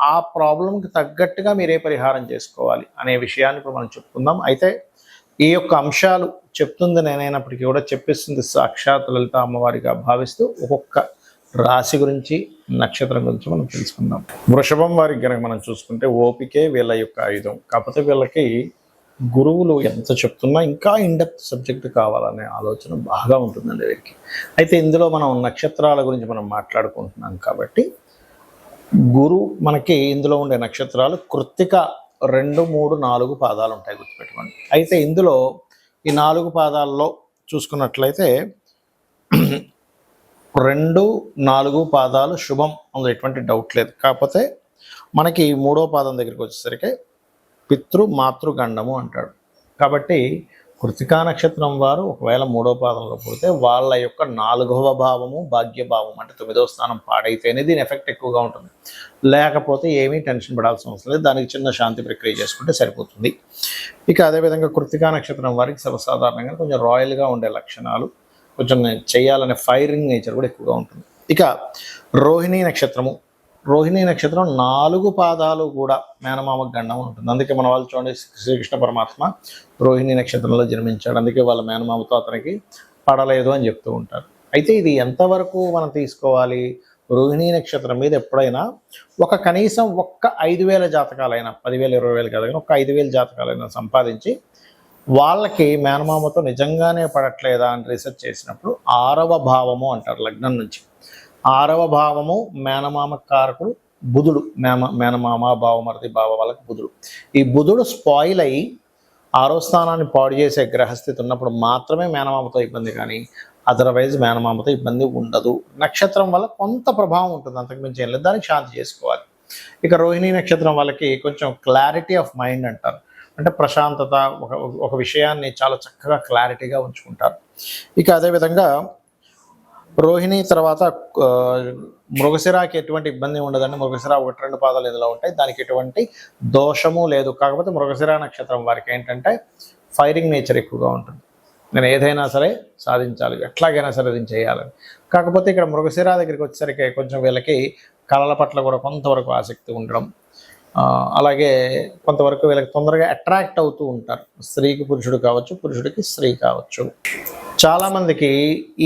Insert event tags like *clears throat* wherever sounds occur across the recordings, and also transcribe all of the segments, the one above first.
ఆ ప్రాబ్లంకి తగ్గట్టుగా మీరే పరిహారం చేసుకోవాలి అనే విషయాన్ని ఇప్పుడు మనం చెప్పుకుందాం. అయితే ఈ యొక్క అంశాలు చెప్తుంది నేనైనప్పటికీ కూడా చెప్పిస్తుంది సాక్షాత్ లలిత అమ్మవారిగా భావిస్తూ ఒక్కొక్క రాశి గురించి నక్షత్రం గురించి మనం తెలుసుకుందాం. వృషభం వారికి కనుక మనం చూసుకుంటే ఓపికే వీళ్ళ యొక్క ఆయుధం. కాకపోతే వీళ్ళకి గురువులు ఎంత చెప్తున్నా ఇంకా ఇండెప్త్ సబ్జెక్ట్ కావాలనే ఆలోచన బాగా ఉంటుందండి వీరికి. అయితే ఇందులో మనం నక్షత్రాల గురించి మనం మాట్లాడుకుంటున్నాం కాబట్టి గురు మనకి ఇందులో ఉండే నక్షత్రాలు కృత్తిక రెండు మూడు నాలుగు పాదాలు ఉంటాయి గుర్తుపెట్టుకోండి. అయితే ఇందులో ఈ నాలుగు పాదాల్లో చూసుకున్నట్లయితే రెండు నాలుగు పాదాలు శుభం అందులో ఎటువంటి డౌట్ లేదు. కాకపోతే మనకి మూడో పాదం దగ్గరికి వచ్చేసరికి పితృ మాతృగండము అంటాడు. కాబట్టి కృతికా నక్షత్రం వారు ఒకవేళ మూడో పాదంలో పుడితే వాళ్ళ యొక్క నాలుగవ భావము భాగ్యభావం అంటే తొమ్మిదవ స్థానం పాడైతేనే దీని ఎఫెక్ట్ ఎక్కువగా ఉంటుంది. లేకపోతే ఏమీ టెన్షన్ పడాల్సిన అవసరం లేదు. దానికి చిన్న శాంతి ప్రక్రియ చేసుకుంటే సరిపోతుంది. ఇక అదేవిధంగా కృతికా నక్షత్రం వారికి సర్వసాధారణంగా కొంచెం రాయల్గా ఉండే లక్షణాలు కొంచెం చేయాలనే ఫైరింగ్ నేచర్ కూడా ఎక్కువగా ఉంటుంది. ఇక రోహిణీ నక్షత్రము రోహిణీ నక్షత్రం నాలుగు పాదాలు కూడా మేనమామ గండం ఉంటుంది. అందుకే మన వాళ్ళు చూడండి శ్రీకృష్ణ పరమాత్మ రోహిణీ నక్షత్రంలో జన్మించాడు. అందుకే వాళ్ళ మేనమామతో అతనికి పడలేదు అని చెప్తూ ఉంటారు. అయితే ఇది ఎంతవరకు మనం తీసుకోవాలి? రోహిణీ నక్షత్రం మీద ఎప్పుడైనా ఒక కనీసం ఒక్క ఐదు వేల జాతకాలైనా పదివేల ఇరవై వేలు కాదు కానీ ఒక ఐదు వేల జాతకాలైనా సంపాదించి వాళ్ళకి మేనమామతో నిజంగానే పడట్లేదా అని రీసెర్చ్ చేసినప్పుడు ఆరవ భావము అంటారు లగ్నం నుంచి. ఆరవ భావము మేనమామ కారకుడు బుధుడు. మేమ మేనమామ భావమరది బావ వాళ్ళకి బుధుడు. ఈ బుధుడు స్పాయిల్ అయ్యి ఆరో స్థానాన్ని పాడు చేసే గ్రహస్థితి ఉన్నప్పుడు మాత్రమే మేనమామతో ఇబ్బంది కానీ అదర్వైజ్ మేనమామతో ఇబ్బంది ఉండదు. నక్షత్రం వల్ల కొంత ప్రభావం ఉంటుంది అంతకుమించి ఏం లేదు. దాన్ని శాంతి చేసుకోవాలి. ఇక రోహిణి నక్షత్రం వాళ్ళకి కొంచెం క్లారిటీ ఆఫ్ మైండ్ అంటారు. అంటే ప్రశాంతత ఒక ఒక విషయాన్ని చాలా చక్కగా క్లారిటీగా ఉంచుకుంటారు. ఇక అదేవిధంగా రోహిణి తర్వాత మృగశిరాకి ఎటువంటి ఇబ్బంది ఉండదండి. మృగశిర ఒకటి రెండు పాదాలు ఇందులో ఉంటాయి. దానికి ఎటువంటి దోషము లేదు. కాకపోతే మృగశిర నక్షత్రం వారికి ఏంటంటే ఫైరింగ్ నేచర్ ఎక్కువగా ఉంటుంది. నేను ఏదైనా సరే సాధించాలి. ఎట్లాగైనా సరే దీన్ని చేయాలని కాకపోతే ఇక్కడ మృగశిర దగ్గరికి వచ్చేసరికి కొంచెం వీళ్ళకి కళల పట్ల కూడా కొంతవరకు ఆసక్తి ఉండడం అలాగే కొంతవరకు వీళ్ళకి తొందరగా అట్రాక్ట్ అవుతూ ఉంటారు. స్త్రీకి పురుషుడు కావచ్చు పురుషుడికి స్త్రీ కావచ్చు. చాలామందికి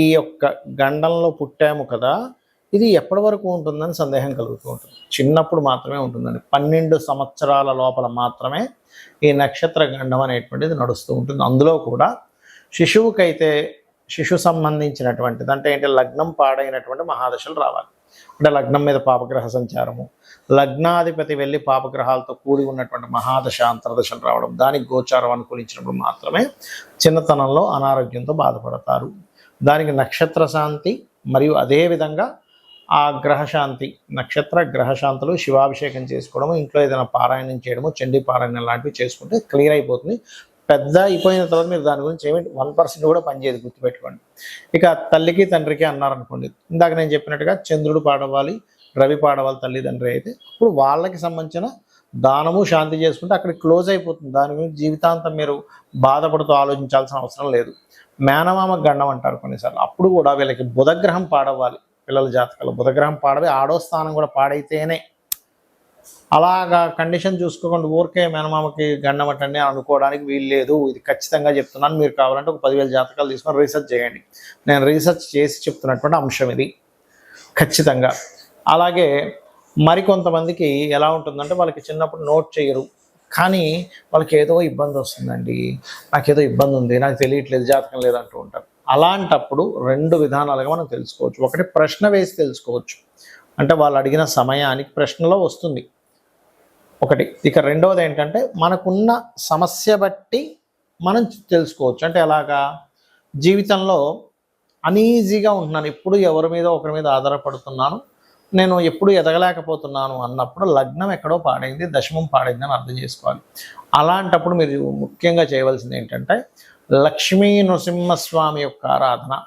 ఈ యొక్క గండంలో పుట్టాము కదా ఇది ఎప్పటి వరకు ఉంటుందని సందేహం కలుగుతూ ఉంటుంది. చిన్నప్పుడు మాత్రమే ఉంటుందండి. పన్నెండు సంవత్సరాల లోపల మాత్రమే ఈ నక్షత్ర గండం అనేటువంటిది నడుస్తూ ఉంటుంది. అందులో కూడా శిశువుకైతే శిశు సంబంధించినటువంటిది అంటే ఏంటి లగ్నం పాడైనటువంటి మహాదశలు రావాలి. అంటే లగ్నం మీద పాపగ్రహ సంచారము. లగ్నాధిపతి వెళ్ళి పాపగ్రహాలతో కూడి ఉన్నటువంటి మహాదశ అంతర్దశలు రావడం దానికి గోచారం అనుకూలించినప్పుడు మాత్రమే చిన్నతనంలో అనారోగ్యంతో బాధపడతారు. దానికి నక్షత్ర శాంతి మరియు అదేవిధంగా ఆ గ్రహశాంతి నక్షత్ర గ్రహశాంతులు శివాభిషేకం చేసుకోవడము ఇంట్లో ఏదైనా పారాయణం చేయడము చండీ పారాయణం లాంటివి చేసుకుంటే క్లియర్ అయిపోతుంది. పెద్ద అయిపోయిన తర్వాత మీరు దాని గురించి ఏమి వన్ పర్సెంట్ కూడా పనిచేయదు గుర్తుపెట్టుకోండి. ఇక తల్లికి తండ్రికి అన్నారనుకోండి ఇందాక నేను చెప్పినట్టుగా చంద్రుడు పాడవాలి రవి పాడవాలి తల్లిదండ్రి అయితే ఇప్పుడు వాళ్ళకి సంబంధించిన దానము శాంతి చేసుకుంటే అక్కడ క్లోజ్ అయిపోతుంది. దాని గురించి జీవితాంతం మీరు బాధపడుతూ ఆలోచించాల్సిన అవసరం లేదు. మేనమామ గండం అంటారు కొన్నిసార్లు. అప్పుడు కూడా వీళ్ళకి బుధగ్రహం పాడవాలి పిల్లల జాతకాలు బుధగ్రహం పాడవి ఆడో స్థానం కూడా పాడైతేనే అలాగా కండిషన్ చూసుకోకుండా ఊరికే మేనమామకి గండమటండి అనుకోవడానికి వీలు లేదు ఇది ఖచ్చితంగా చెప్తున్నాను. మీరు కావాలంటే ఒక పదివేల జాతకాలు తీసుకొని రీసెర్చ్ చేయండి. నేను రీసెర్చ్ చేసి చెప్తున్నటువంటి అంశం ఇది. ఖచ్చితంగా. అలాగే మరికొంతమందికి ఎలా ఉంటుందంటే వాళ్ళకి చిన్నప్పుడు నోట్ చేయరు. కానీ వాళ్ళకి ఏదో ఇబ్బంది వస్తుందండి. నాకు ఏదో ఇబ్బంది ఉంది. నాకు తెలియట్లేదు. జాతకం లేదంటూ ఉంటారు. అలాంటప్పుడు రెండు విధానాలుగా మనం తెలుసుకోవచ్చు. ఒకటి ప్రశ్న వేసి తెలుసుకోవచ్చు. అంటే వాళ్ళు అడిగిన సమయానికి ప్రశ్నలో వస్తుంది. ఒకటి. ఇక రెండవది ఏంటంటే మనకున్న సమస్య బట్టి మనం తెలుసుకోవచ్చు. అంటే ఎలాగా? జీవితంలో అనీజీగా ఉంటున్నాను. ఎప్పుడు ఎవరి మీద ఒకరి మీద ఆధారపడుతున్నాను. నేను ఎప్పుడు ఎదగలేకపోతున్నాను అన్నప్పుడు లగ్నం ఎక్కడో పాడైంది దశమం పాడైంది అని అర్థం చేసుకోవాలి. అలాంటప్పుడు మీరు ముఖ్యంగా చేయవలసింది ఏంటంటే లక్ష్మీ నృసింహస్వామి యొక్క ఆరాధన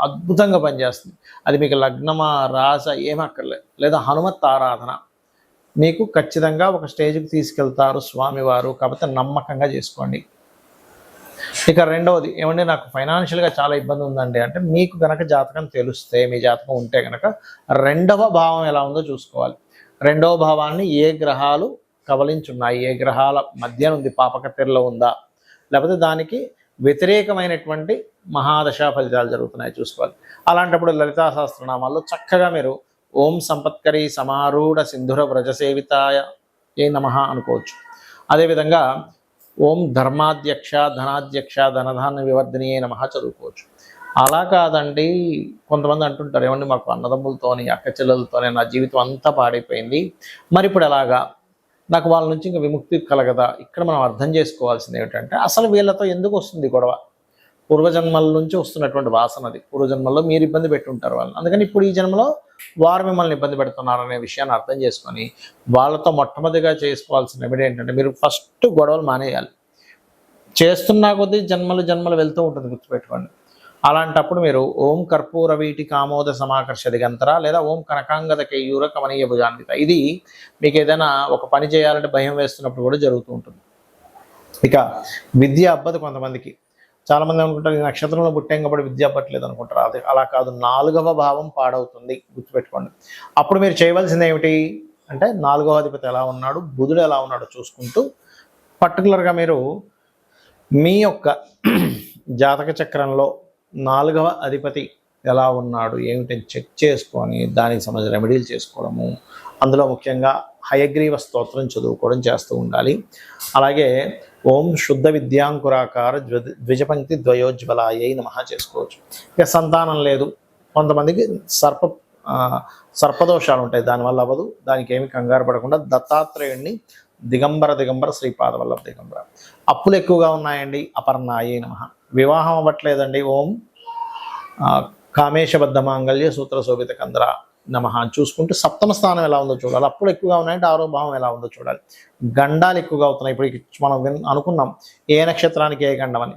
అద్భుతంగా పనిచేస్తుంది. అది మీకు లగ్నమా రాస ఏమక్కర్లేదు. లేదా హనుమత్ ఆరాధన మీకు ఖచ్చితంగా ఒక స్టేజ్కి తీసుకెళ్తారు స్వామివారు. కాకపోతే నమ్మకంగా చేసుకోండి. ఇక రెండవది ఏమంటే నాకు ఫైనాన్షియల్గా చాలా ఇబ్బంది ఉందండి. అంటే మీకు గనక జాతకం తెలిస్తే మీ జాతకం ఉంటే గనక రెండవ భావం ఎలా ఉందో చూసుకోవాలి. రెండవ భావాన్ని ఏ గ్రహాలు కవలించున్నాయి? ఏ గ్రహాల మధ్య ఉంది? పాపకత్తెరలో ఉందా? లేకపోతే దానికి వ్యతిరేకమైనటువంటి మహాదశా ఫలితాలు జరుగుతున్నాయి చూసుకోవాలి. అలాంటప్పుడు లలితా సహస్రనామాల్లో చక్కగా మీరు ఓం సంపత్కరి సమారూఢ సింధుర వ్రజసేవితాయ ఏ నమ అనుకోవచ్చు. అదేవిధంగా ఓం ధర్మాధ్యక్ష ధనాధ్యక్ష ధనధాన్య వివర్ధనియే నమ చదువుకోవచ్చు. అలా కాదండి కొంతమంది అంటుంటారు ఏమండి మాకు అన్నదమ్ములతోని అక్క చెల్లెలతోనే నా జీవితం అంతా పాడైపోయింది. మరి ఇప్పుడు ఎలాగా? నాకు వాళ్ళ నుంచి ఇంకా విముక్తి కలగదా? ఇక్కడ మనం అర్థం చేసుకోవాల్సింది ఏమిటంటే అసలు వీళ్ళతో ఎందుకు వస్తుంది గొడవ? పూర్వజన్మల నుంచి వస్తున్నటువంటి వాసన అది. పూర్వజన్మల్లో మీరు ఇబ్బంది పెట్టుంటారు వాళ్ళని. అందుకని ఇప్పుడు ఈ జన్మలో వారు మిమ్మల్ని ఇబ్బంది పెడుతున్నారనే విషయాన్ని అర్థం చేసుకొని వాళ్ళతో మొట్టమొదటిగా చేసుకోవాల్సిన రెమెడీ ఏంటంటే మీరు ఫస్ట్ గొడవలు మానేయాలి. చేస్తున్నా కొద్దీ జన్మలు జన్మలు వెళ్తూ ఉంటుంది గుర్తుపెట్టుకోండి. అలాంటప్పుడు మీరు ఓం కర్పూర వీటి కామోద సమాకర్ష దిగంతర లేదా ఓం కనకాంగద కేయూర కమనీయ భుజాన్విత. ఇది మీకు ఏదైనా ఒక పని చేయాలంటే భయం వేస్తున్నప్పుడు కూడా జరుగుతూ ఉంటుంది. ఇక విద్య అబ్బదు కొంతమందికి. చాలామంది అనుకుంటారు ఈ నక్షత్రంలో పుట్టాం కాబట్టి విద్య పట్టలేదు అనుకుంటారు. అది అలా కాదు నాలుగవ భావం పాడవుతుంది గుర్తుపెట్టుకోండి. అప్పుడు మీరు చేయవలసింది ఏమిటి అంటే నాలుగవ అధిపతి ఎలా ఉన్నాడు బుధుడు ఎలా ఉన్నాడో చూసుకుంటూ పర్టికులర్గా మీరు మీ యొక్క *clears throat* జాతక చక్రంలో నాలుగవ అధిపతి ఎలా ఉన్నాడు ఏమిటని చెక్ చేసుకొని దానికి సంబంధించిన రెమెడీలు చేసుకోవడము అందులో ముఖ్యంగా హయగ్రీవ స్తోత్రం చదువుకోవడం చేస్తూ ఉండాలి. అలాగే ఓం శుద్ధ విద్యాంకురాకార ద్విజపంక్తి ద్వయోజ్వలాయ నమ చేసుకోవచ్చు. ఇక సంతానం లేదు. కొంతమందికి సర్ప సర్పదోషాలు ఉంటాయి. దానివల్ల అవ్వదు. దానికి ఏమి కంగారు పడకుండా దత్తాత్రేయుడిని దిగంబర దిగంబర శ్రీపాద వల్లభ దిగంబర. అప్పులు ఎక్కువగా ఉన్నాయండి. అపర్ణాయే నమ. వివాహం అవ్వట్లేదండి. ఓం కామేశబద్ధ మాంగళ్య సూత్ర శోభిత కంద్ర. నమ చూసుకుంటూ సప్తమ స్థానం ఎలా ఉందో చూడాలి. అప్పుడు ఎక్కువగా ఉన్నాయంటే ఆరో భావం ఎలా ఉందో చూడాలి. గండాలు ఎక్కువగా అవుతున్నాయి. ఇప్పుడు మనం అనుకున్నాం. ఏ నక్షత్రానికి ఏ గండం అని.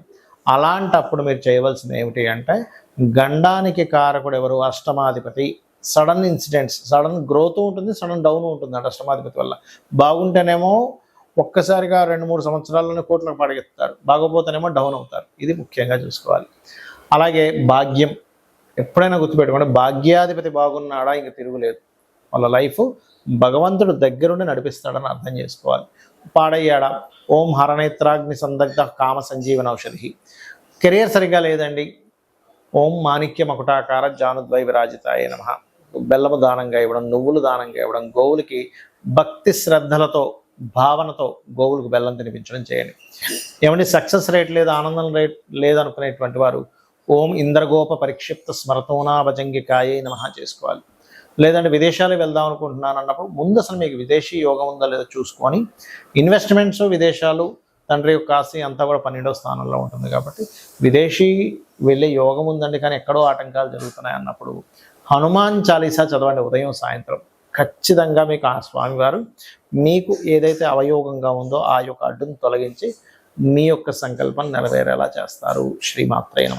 అలాంటప్పుడు మీరు చేయవలసింది ఏమిటి అంటే గండానికి కారకుడు ఎవరు? అష్టమాధిపతి. సడన్ ఇన్సిడెంట్స్ సడన్ గ్రోత్ ఉంటుంది సడన్ డౌన్ ఉంటుంది అంటే అష్టమాధిపతి వల్ల. బాగుంటేనేమో ఒక్కసారిగా రెండు మూడు సంవత్సరాల్లోనే కోట్లకు పడగెత్తారు బాగోపోతేనేమో డౌన్ అవుతారు. ఇది ముఖ్యంగా చూసుకోవాలి. అలాగే భాగ్యం. ఎప్పుడైనా గుర్తుపెట్టుకోండి భాగ్యాధిపతి బాగున్నాడా ఇంక తిరుగులేదు. వాళ్ళ లైఫ్ భగవంతుడు దగ్గరుండి నడిపిస్తాడని అర్థం చేసుకోవాలి. పాడయ్యాడా? ఓం హరణేత్రాగ్ని సందగ్ధ కామ సంజీవన ఔషధి. కెరియర్ సరిగ్గా లేదండి. ఓం మాణిక్య మకుటాకార జానుద్వై విరాజితాయ నమ. బెల్లము దానంగా ఇవ్వడం నువ్వులు దానంగా ఇవ్వడం గోవులకి భక్తి శ్రద్ధలతో భావనతో గోవులకు బెల్లం తినిపించడం చేయండి. ఏమంటే సక్సెస్ రేట్ లేదు ఆనందం రేట్ లేదనుకునేటువంటి వారు ఓం ఇంద్రగోప పరిక్షిప్త స్మరతోనాభజంగికాయే నమ చేసుకోవాలి. లేదంటే విదేశాలు వెళ్దాం అనుకుంటున్నాను అన్నప్పుడు ముందు అసలు మీకు విదేశీ యోగం ఉందా లేదో చూసుకొని ఇన్వెస్ట్మెంట్స్ విదేశాలు తండ్రి యొక్క ఆస్తి అంతా కూడా పన్నెండవ స్థానంలో ఉంటుంది కాబట్టి విదేశీ వెళ్ళే యోగం ఉందండి కానీ ఎక్కడో ఆటంకాలు జరుగుతున్నాయి అన్నప్పుడు హనుమాన్ చాలీసా చదవండి ఉదయం సాయంత్రం. ఖచ్చితంగా మీకు ఆ స్వామివారు మీకు ఏదైతే అవయోగంగా ఉందో ఆ యొక్క అడ్డును తొలగించి మీ యొక్క సంకల్పం నెరవేరేలా చేస్తారు. శ్రీమాత్రే నమ.